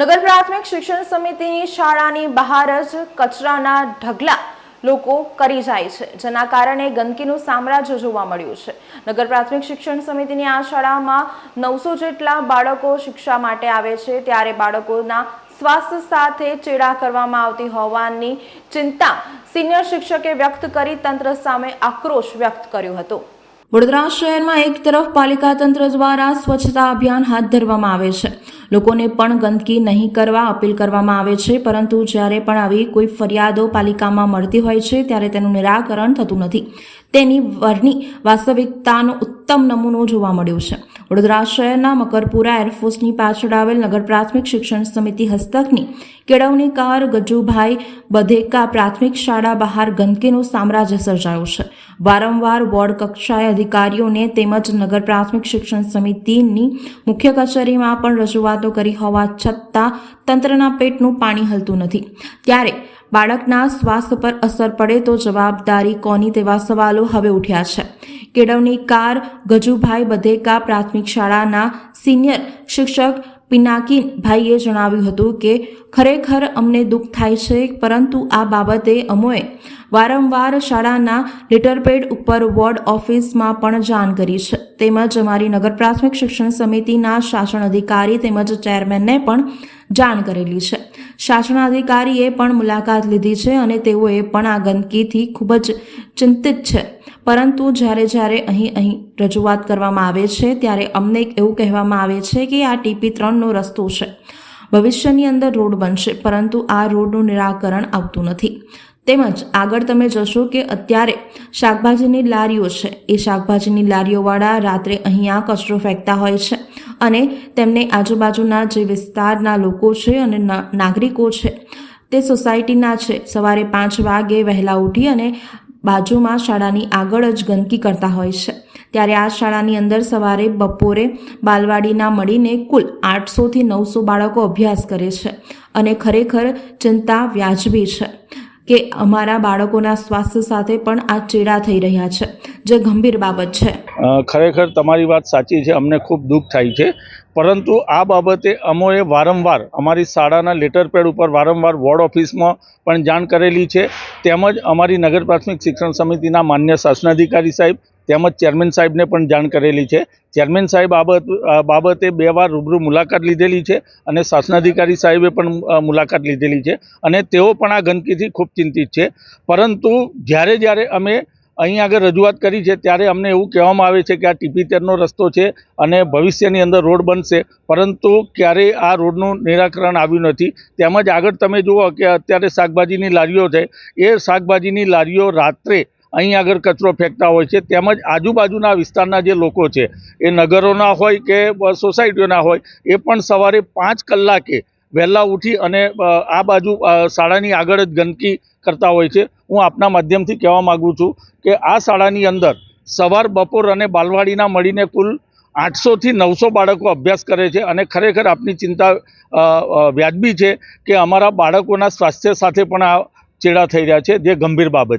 નગર પ્રાથમિક શિક્ષણ સમિતિની શાળાની બહાર જ કચરાના ઢગલા લોકો કરી જાય છે, જેના કારણે ગંદકીનું સામ્રાજ્ય જોવા મળ્યું છે. નગર પ્રાથમિક શિક્ષણ સમિતિની આ શાળામાં નવસો જેટલા બાળકો શિક્ષા માટે આવે છે, ત્યારે બાળકોના સ્વાસ્થ્ય સાથે ચેડા કરવામાં આવતી હોવાની ચિંતા સિનિયર શિક્ષકે વ્યક્ત કરી તંત્ર સામે આક્રોશ વ્યક્ત કર્યો હતો. વડોદરા શહેરમાં એક તરફ પાલિકા તંત્ર દ્વારા સ્વચ્છતા અભિયાન હાથ ધરવામાં આવે છે. લોકોને પણ ગંદકી નહીં કરવા અપીલ કરવામાં આવે છે, પરંતુ જ્યારે પણ આવી કોઈ ફરિયાદો પાલિકામાં મળતી હોય છે, ત્યારે તેનું નિરાકરણ થતું નથી. તેની વરની વાસ્તવિકતાનો ઉત્તમ નમૂનો જોવા મળ્યો છે. વડોદરા શહેરના મકરપુરા એરફોર્સની પાછળ આવેલ નગર પ્રાથમિક શિક્ષણ સમિતિ હસ્તકની કેળવણીકાર ગજુભાઈ બધેકા પ્રાથમિક શાળા બહાર ગંદકીનું સામ્રાજ્ય સર્જાયું છે. વારંવાર વોર્ડ કક્ષાએ અધિકારીઓને તેમજ નગર પ્રાથમિક શિક્ષણ સમિતિની મુખ્ય કચેરીમાં પણ રજૂઆતો કરી હોવા છતાં તંત્રના પેટનું પાણી હલતું નથી. ત્યારે બાળકના સ્વાસ્થ્ય પર અસર પડે તો જવાબદારી કોની તેવા સવાલો હવે ઉઠ્યા છે. કેળવણી કાર ગજુભાઈ બધેકા પ્રાથમિક શાળાના સિનિયર શિક્ષક પિનાકીન ભાઈએ જણાવ્યું હતું કે, ખરેખર અમને દુઃખ થાય છે, પરંતુ આ બાબતે અમોએ વારંવાર શાળાના લેટરપેડ ઉપર વોર્ડ ઓફિસમાં પણ જાણ કરી છે. તેમજ અમારી નગર પ્રાથમિક શિક્ષણ સમિતિના શાસન અધિકારી તેમજ ચેરમેનને પણ જાણ કરેલી છે. શાસનાધિકારીએ પણ મુલાકાત લીધી છે અને તેઓએ પણ આ ગંદકીથી ખૂબ જ ચિંતિત છે. પરંતુ જ્યારે જ્યારે અહીં અહીં રજૂઆત કરવામાં આવે છે, ત્યારે અમને એવું કહેવામાં આવે છે કે આ ટીપી ત્રણનો રસ્તો છે. ભવિષ્યની અંદર રોડ બનશે, પરંતુ આ રોડનું નિરાકરણ આવતું નથી. તેમજ આગળ તમે જશો કે અત્યારે શાકભાજીની લારીઓ છે. એ શાકભાજીની લારીઓવાળા રાત્રે અહીંયા કચરો ફેંકતા હોય છે અને તેમને આજુબાજુના જે વિસ્તારના લોકો છે અને નાગરિકો છે, તે સોસાયટીના છે. સવારે પાંચ વાગે વહેલા ઉઠી અને બાજુમાં શાળાની આગળ જ ગંદકી કરતા હોય છે. ત્યારે આ શાળાની અંદર સવારે, બપોરે બાલવાડીના મળીને કુલ આઠસોથી નવસો બાળકો અભ્યાસ કરે છે અને ખરેખર ચિંતા વ્યાજબી છે. કે અમારા બાળકોના સ્વાસ્થ્ય સાથે પણ આ ચેડા થઈ રહ્યા છે. જે ગંભીર બાબત છે. ખરેખર તમારી વાત સાચી છે, અમને ખૂબ દુઃખ થાય છે. પરંતુ આ બાબતે અમોએ વારંવાર અમારી શાળાના લેટર પેડ ઉપર વારંવાર વોર્ડ ઓફિસમાં પણ જાણ કરેલી છે. તેમજ અમારી નગર પ્રાથમિક શિક્ષણ સમિતિના માન્ય શાસનાધિકારી સાહેબ તેમજ ચેરમેન સાહેબને પણ જાણ કરેલી છે. ચેરમેન સાહેબ બાબત બાબતે બે વાર રૂબરૂ મુલાકાત લીધેલી છે અને શાસનાધિકારી સાહેબે પણ મુલાકાત લીધેલી છે અને તેઓ પણ આ ગંદકીથી ખૂબ ચિંતિત છે. પરંતુ જ્યારે જ્યારે અમે અહીં આગળ રજૂઆત કરી છે ત્યારે અમને એવું કહેવામાં આવે છે કે આ ટીપી તેરનો રસ્તો છે અને ભવિષ્યની અંદર રોડ બનશે. પરંતુ ક્યારેય આ રોડનું નિરાકરણ આવ્યું નથી. તેમજ આગળ તમે જુઓ કે અત્યારે શાકભાજીની લારીઓ છે. એ શાકભાજીની લારીઓ રાત્રે અહીં આગળ કચરો ફેંકતા હોય છે. તેમજ આજુબાજુના વિસ્તારના જે લોકો છે, એ નગરોના હોય કે સોસાયટીઓના હોય, એ પણ સવારે પાંચ કલાકે વહેલા ઉઠી અને આ બાજુ શાળાની આગળ જ ગંદકી કરતા હોય છે. હું આપના માધ્યમથી કહેવા માગું છું કે આ શાળાની અંદર સવાર, બપોર અને બાલવાડીના મળીને કુલ આઠસોથી નવસો બાળકો અભ્યાસ કરે છે અને ખરેખર આપની ચિંતા વ્યાજબી છે કે અમારા બાળકોના સ્વાસ્થ્ય સાથે પણ આ ચેડા થઈ રહ્યા છે. જે ગંભીર બાબત